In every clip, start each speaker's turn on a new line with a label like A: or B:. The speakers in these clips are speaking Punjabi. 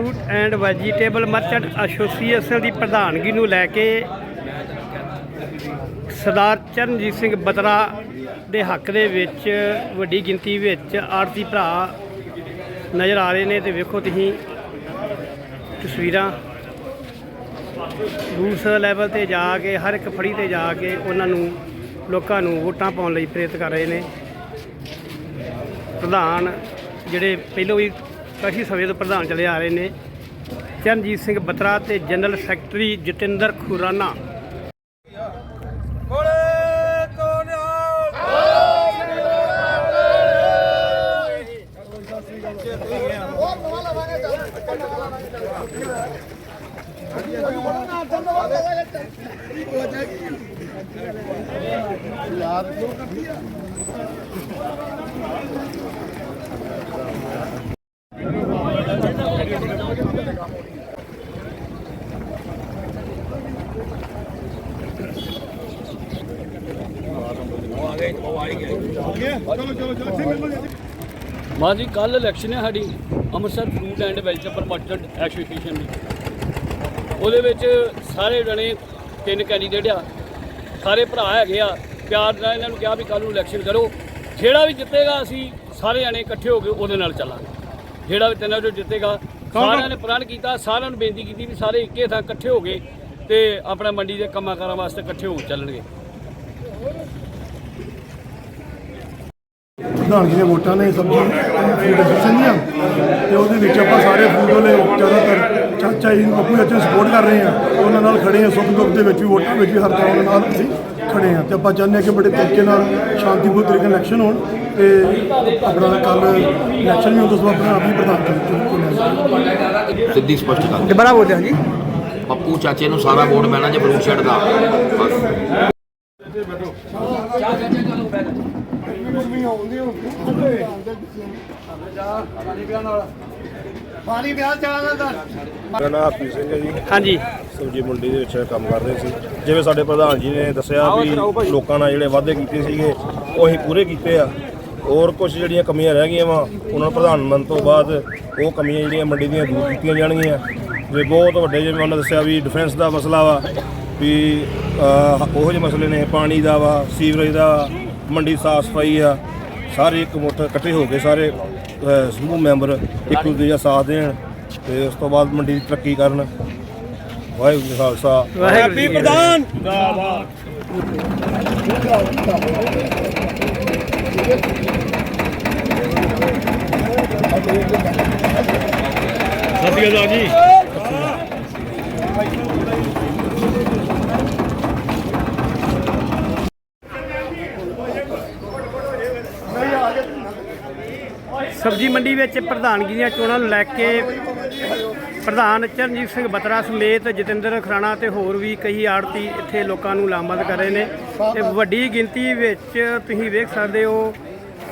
A: Fruit and vegetable merchant association ਦੀ ਪ੍ਰਧਾਨਗੀ ਨੂੰ ਲੈ ਕੇ ਸਰਦਾਰ ਚਰਨਜੀਤ ਸਿੰਘ ਬਤਰਾ ਦੇ ਹੱਕ ਦੇ ਵਿੱਚ, ਵੱਡੀ ਗਿਣਤੀ ਵਿੱਚ ਆਰਤੀ ਭਰਾ ਨਜ਼ਰ ਆ ਰਹੇ ਨੇ ਤੇ ਵੇਖੋ ਤੁਸੀਂ ਤਸਵੀਰਾਂ। ਬੂਥ ਲੈਵਲ ਤੇ ਜਾ ਕੇ, ਹਰ ਇੱਕ ਫੜੀ ਤੇ ਜਾ ਕੇ ਉਹਨਾਂ ਨੂੰ ਲੋਕਾਂ ਨੂੰ ਵੋਟਾਂ ਪਾਉਣ ਲਈ ਪ੍ਰੇਰਿਤ ਕਰ ਰਹੇ ਨੇ। ਪ੍ਰਧਾਨ ਜਿਹੜੇ ਪਹਿਲੋਂ ਵੀ ਕਾਫੀ ਸਮੇਂ ਤੋਂ ਪ੍ਰਧਾਨ ਚਲੇ ਆ ਰਹੇ ਨੇ। ਚਰਨਜੀਤ ਸਿੰਘ ਬਤਰਾ ਤੇ ਜਨਰਲ ਸੈਕਟਰੀ ਜਤਿੰਦਰ ਖੁਰਾਨਾ।
B: ਮਾਂ ਜੀ ਕੱਲ ਇਲੈਕਸ਼ਨ ਹੈ ਸਾਡੀ Amritsar fruit and vegetable merchant association ਦੀ। ਉਹਦੇ ਵਿੱਚ ਸਾਰੇ ਜਣੇ ਤਿੰਨ ਕੈਂਡੀਡੇਟ ਆ। ਸਾਰੇ ਭਰਾ ਹੈਗੇ ਆ। ਪਿਆਰ ਨਾਲ ਇਹਨਾਂ ਨੂੰ ਕਿਹਾ ਵੀ ਕੱਲ ਨੂੰ ਇਲੈਕਸ਼ਨ ਕਰੋ। ਜਿਹੜਾ ਵੀ ਜਿੱਤੇਗਾ ਅਸੀਂ ਸਾਰੇ ਜਣੇ ਇਕੱਠੇ ਹੋ ਕੇ ਉਹਦੇ ਨਾਲ ਚੱਲਾਂਗੇ। ਜਿਹੜਾ ਵੀ ਤਿੰਨਾਂ ਚੋਂ ਜਿੱਤੇਗਾ ਸਾਰਿਆਂ ਨੇ ਪ੍ਰਣ ਕੀਤਾ ਸਾਰਿਆਂ ਨੂੰ ਬੇਨਤੀ ਕੀਤੀ ਵੀ ਸਾਰੇ ਇੱਕੇ ਥਾਂ ਇਕੱਠੇ ਹੋ ਗਏ ਤੇ ਆਪਣਾ ਮੰਡੀ ਦੇ ਕੰਮਾਂ ਕਾਰਾਂ ਵਾਸਤੇ ਇਕੱਠੇ ਹੋ ਕੇ ਚੱਲਣਗੇ।
C: ਪ੍ਰਧਾਨ ਜੀ ਨੇ ਵੋਟਾਂ ਨੇ ਸਬਜ਼ੀ ਫੂਡ ਐਸੋਸੀਏਸ਼ਨ ਦੀਆਂ ਤੇ ਉਹਦੇ ਵਿੱਚ ਆਪਾਂ ਸਾਰੇ ਫੂਡ ਵਾਲੇ ਜ਼ਿਆਦਾਤਰ ਚਾਚਾ ਜੀ ਨੂੰ ਪੱਪੂ ਚਾਚਾ ਨੂੰ ਸਪੋਰਟ ਕਰ ਰਹੇ ਆ ਉਹਨਾਂ ਨਾਲ ਖੜੇ ਆ ਸੁੱਖ ਦੁੱਖ ਦੇ ਵਿੱਚ ਵੀ ਵੋਟਾਂ ਵਿੱਚ ਵੀ ਹਰ ਤਰ੍ਹਾਂ ਉਹਨਾਂ ਨਾਲ ਅਸੀਂ ਖੜੇ ਆ ਤੇ ਆਪਾਂ ਚਾਹੁੰਦੇ ਹਾਂ ਕਿ ਬੜੇ ਤਰੀਕੇ ਨਾਲ ਸ਼ਾਂਤੀਪੂਰਨ ਤਰੀਕੇ ਨਾਲ ਇਲੈਕਸ਼ਨ ਹੋਣ ਤੇ ਆਪਣਾ ਕੱਲ ਇਲੈਕਸ਼ਨ ਵੀ ਬਾਅਦ ਆਪਣਾ ਆਪ ਹੀ ਪ੍ਰਧਾਨ ਚੁਣਿਆ
D: ਸਿੱਧੀ ਸਪਸ਼ਟ ਗੱਲ।
A: ਦੁਬਾਰਾ ਬੋਲਦੇ ਹਾਂ ਜੀ।
D: ਪੱਪੂ ਚਾਚੇ ਨੂੰ ਸਾਰਾ ਵੋਟ ਪੈਣਾ ਜੇ ਫਰੂਟ ਸ਼ੈਡ ਦਾ ਬਸ
E: ਮੇਰਾ ਨਾਮ ਹਰਪ੍ਰੀਤ ਸਿੰਘ ਹੈ ਜੀ।
A: ਹਾਂਜੀ।
E: ਸਬਜ਼ੀ ਮੰਡੀ ਦੇ ਵਿੱਚ ਕੰਮ ਕਰ ਰਹੇ ਸੀ। ਜਿਵੇਂ ਸਾਡੇ ਪ੍ਰਧਾਨ ਜੀ ਨੇ ਦੱਸਿਆ ਵੀ ਲੋਕਾਂ ਨਾਲ ਜਿਹੜੇ ਵਾਅਦੇ ਕੀਤੇ ਸੀਗੇ ਉਹ ਅਸੀਂ ਪੂਰੇ ਕੀਤੇ ਆ। ਹੋਰ ਕੁਝ ਜਿਹੜੀਆਂ ਕਮੀਆਂ ਰਹਿ ਗਈਆਂ ਵਾ ਉਹਨਾਂ ਨੂੰ ਪ੍ਰਧਾਨ ਮੰਤਰੀ ਤੋਂ ਬਾਅਦ ਉਹ ਕਮੀਆਂ ਜਿਹੜੀਆਂ ਮੰਡੀ ਦੀਆਂ ਦੂਰ ਕੀਤੀਆਂ ਜਾਣਗੀਆਂ। ਜੇ ਬਹੁਤ ਵੱਡੇ ਜਿਵੇਂ ਉਹਨਾਂ ਦੱਸਿਆ ਵੀ ਡਿਫੈਂਸ ਦਾ ਮਸਲਾ ਵਾ ਵੀ ਉਹੋ ਜਿਹੇ ਮਸਲੇ ਨੇ ਪਾਣੀ ਦਾ ਵਾ ਸੀਵਰੇਜ ਦਾ ਵਾ, ਮੰਡੀ ਸਾਫ਼ ਸਫ਼ਾਈ ਆ ਸਾਰੇ ਇੱਕ ਮੁੱਠ ਇਕੱਠੇ ਹੋ ਕੇ ਸਾਰੇ ਅਹ, ਸਮੂਹ ਮੈਂਬਰ ਇੱਕ ਦੂਜੇ ਦਾ ਸਾਥ ਦੇਣ ਤੇ ਉਸ ਤੋਂ ਬਾਅਦ ਮੰਡੀ ਦੀ ਤਰੱਕੀ ਕਰਨ। ਵਾਹਿਗੁਰੂ ਜੀ ਕਾ ਖਾਲਸਾ।
A: ਵਾਹਿਗੁਰੂ ਜੀ ਕੀ ਪ੍ਰਧਾਨ! ਸਬਜੀ ਮੰਡੀ ਵਿੱਚ ਪ੍ਰਧਾਨਗੀ ਦੀਆਂ ਚੋਣਾਂ ਨੂੰ ਲੈ ਕੇ ਪ੍ਰਧਾਨ ਚਰਨਜੀਤ ਸਿੰਘ ਬਤਰਾ ਸਮੇਤ ਜਤਿੰਦਰ ਖਰਾਣਾ ਤੇ ਹੋਰ ਵੀ ਕਈ ਆੜਤੀ ਇੱਥੇ ਲੋਕਾਂ ਨੂੰ ਲਾਮਬੰਦ ਕਰ ਰਹੇ ਨੇ। ਤੇ ਵੱਡੀ ਗਿਣਤੀ ਵਿੱਚ ਤੁਸੀਂ ਵੇਖ ਸਕਦੇ ਹੋ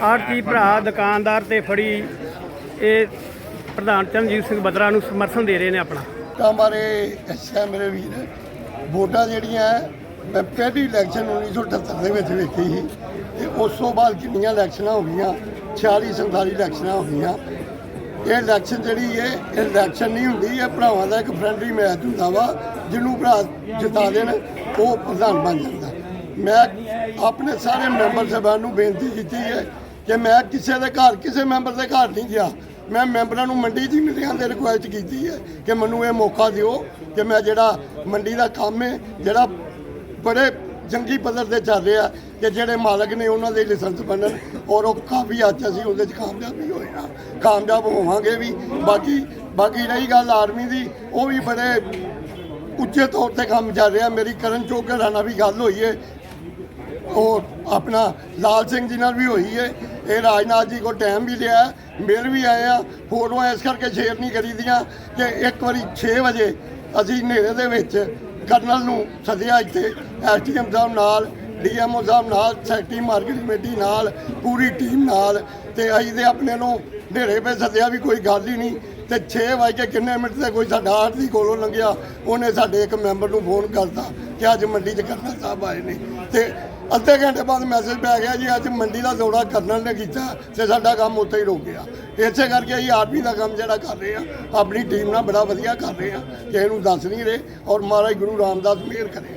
A: ਆੜਤੀ ਭਰਾ, ਦੁਕਾਨਦਾਰ ਤੇ ਫੜੀ ਇਹ ਪ੍ਰਧਾਨ ਚਰਨਜੀਤ ਸਿੰਘ ਬਤਰਾ ਨੂੰ ਸਮਰਥਨ ਦੇ ਰਹੇ ਨੇ ਆਪਣਾ।
F: ਤਾਂ ਬਾਰੇ ਅੱਛਾ ਮੇਰੇ ਵੀਰ, ਵੋਟਾਂ ਜਿਹੜੀਆਂ, ਮੈਂ ਪਹਿਲੀ ਇਲੈਕਸ਼ਨ 1978 ਦੇ ਵਿੱਚ ਵੇਖੀ ਸੀ। ਤੇ ਉਸ ਤੋਂ ਬਾਅਦ ਕਿੰਨੀਆਂ ਇਲੈਕਸ਼ਨਾਂ ਹੋ ਗਈਆਂ 46 47 ਇਲੈਕਸ਼ਨਾਂ ਹੋ ਗਈਆਂ, ਇਹ ਇਲੈਕਸ਼ਨ ਜਿਹੜੀ ਹੈ, ਇਹ ਇਲੈਕਸ਼ਨ ਨਹੀਂ ਹੁੰਦੀ, ਇਹ ਭਰਾਵਾਂ ਦਾ ਇੱਕ ਫਰੈਂਡਲੀ ਮੈਚ ਹੁੰਦਾ ਵਾ, ਜਿਹਨੂੰ ਭਰਾ ਜਿਤਾ ਦੇਣ, ਉਹ ਪ੍ਰਧਾਨ ਬਣ ਜਾਂਦਾ। ਮੈਂ ਆਪਣੇ ਸਾਰੇ ਮੈਂਬਰ ਸਾਹਿਬਾਨ ਨੂੰ ਬੇਨਤੀ ਕੀਤੀ ਹੈ ਕਿ ਮੈਂ ਕਿਸੇ ਦੇ ਘਰ, ਕਿਸੇ ਮੈਂਬਰ ਦੇ ਘਰ ਨਹੀਂ ਗਿਆ। ਮੈਂ ਮੈਂਬਰਾਂ ਨੂੰ ਮੰਡੀ ਦੀ ਮੀਟਿੰਗਾਂ 'ਤੇ ਰਿਕੁਐਸਟ ਕੀਤੀ ਹੈ ਕਿ ਮੈਨੂੰ ਇਹ ਮੌਕਾ ਦਿਓ ਕਿ ਮੈਂ ਜਿਹੜਾ ਮੰਡੀ ਦਾ ਕੰਮ ਹੈ, ਜਿਹੜਾ ਬੜੇ ਜੰਗੀ ਪੱਧਰ ਤੇ ਚੱਲ ਰਿਹਾ ਕਿ ਜਿਹੜੇ ਮਾਲਕ ਨੇ ਉਹਨਾਂ ਦੇ ਲਾਇਸੈਂਸ ਬਣਨ ਔਰ ਉਹ ਕਾਫੀ ਅੱਜ ਅਸੀਂ ਉਹਦੇ 'ਚ ਕਾਮਯਾਬ ਵੀ ਹੋਏ ਹਾਂ। ਕਾਮਯਾਬ ਹੋਵਾਂਗੇ ਵੀ। ਬਾਕੀ ਬਾਕੀ ਰਹੀ ਗੱਲ ਆਰਮੀ ਦੀ, ਉਹ ਵੀ ਬੜੇ ਉੱਚੇ ਤੌਰ ਤੇ ਕੰਮ ਚੱਲ ਰਿਹਾ। ਮੇਰੀ ਕਰਨ ਚੋਕਰ ਨਾਲ ਵੀ ਗੱਲ ਹੋਈ ਹੈ ਉਹ ਆਪਣਾ ਲਾਲ ਸਿੰਘ ਜੀ ਨਾਲ ਵੀ ਹੋਈ ਹੈ ਇਹ ਰਾਜਨਾਥ ਜੀ ਕੋਲ ਟਾਈਮ ਵੀ ਲਿਆ, ਮੇਲ ਵੀ ਆਏ ਆ। ਫੋਟੋਆਂ ਇਸ ਕਰਕੇ ਸ਼ੇਅਰ ਨਹੀਂ ਕਰੀਦੀਆਂ ਕਿ ਇੱਕ ਵਾਰੀ 6 ਵਜੇ ਅਸੀਂ ਹਨੇਰੇ ਦੇ ਵਿੱਚ ਕਰਨਲ ਨੂੰ ਸੱਦਿਆ ਇੱਥੇ ਐਸਟੀਐਮ ਸਾਹਿਬ ਨਾਲ, ਡੀਐਮਓ ਸਾਹਿਬ ਨਾਲ, ਸੈਕਟਰੀ ਮਾਰਕੀਟ ਕਮੇਟੀ ਨਾਲ, ਪੂਰੀ ਟੀਮ ਨਾਲ, ਤੇ ਅਸੀਂ ਦੇ ਆਪਣੇ ਨੂੰ ਹਨੇਰੇ 'ਤੇ ਸੱਦਿਆ ਵੀ ਕੋਈ ਗੱਲ ਹੀ ਨਹੀਂ। ਤੇ 6 ਵਜੇ ਕਿੰਨੇ ਮਿੰਟ ਤੇ ਕੋਈ ਸਾਡਾ ਆੜਤੀ ਕੋਲੋਂ ਲੰਘਿਆ, ਉਹਨੇ ਸਾਡੇ ਇੱਕ ਮੈਂਬਰ ਨੂੰ ਫੋਨ ਕਰਤਾ ਕਿ ਅੱਜ ਮੰਡੀ 'ਚ ਕਰਨਲ ਸਾਹਿਬ ਆਏ ਨੇ। ਤੇ ਅੱਧੇ ਘੰਟੇ ਬਾਅਦ ਮੈਸੇਜ ਪੈ ਗਿਆ ਜੀ, ਅੱਜ ਮੰਡੀ ਦਾ ਦੌਰਾ ਕਰਨਲ ਨੇ ਕੀਤਾ ਤੇ ਸਾਡਾ ਕੰਮ ਉੱਥੇ ਹੀ ਰੁਕ ਗਿਆ। ਇਸੇ ਕਰਕੇ ਅਸੀਂ ਆਰਮੀ ਦਾ ਕੰਮ ਜਿਹੜਾ ਕਰ ਰਹੇ ਆ ਆਪਣੀ ਟੀਮ ਨਾਲ ਬੜਾ ਵਧੀਆ ਕਰ ਰਹੇ ਆ ਕਿਸੇ ਨੂੰ ਦੱਸ ਨਹੀਂ ਰਹੇ ਔਰ ਮਹਾਰਾਜ ਗੁਰੂ ਰਾਮਦਾਸ ਮਿਹਰ ਕਰੇ।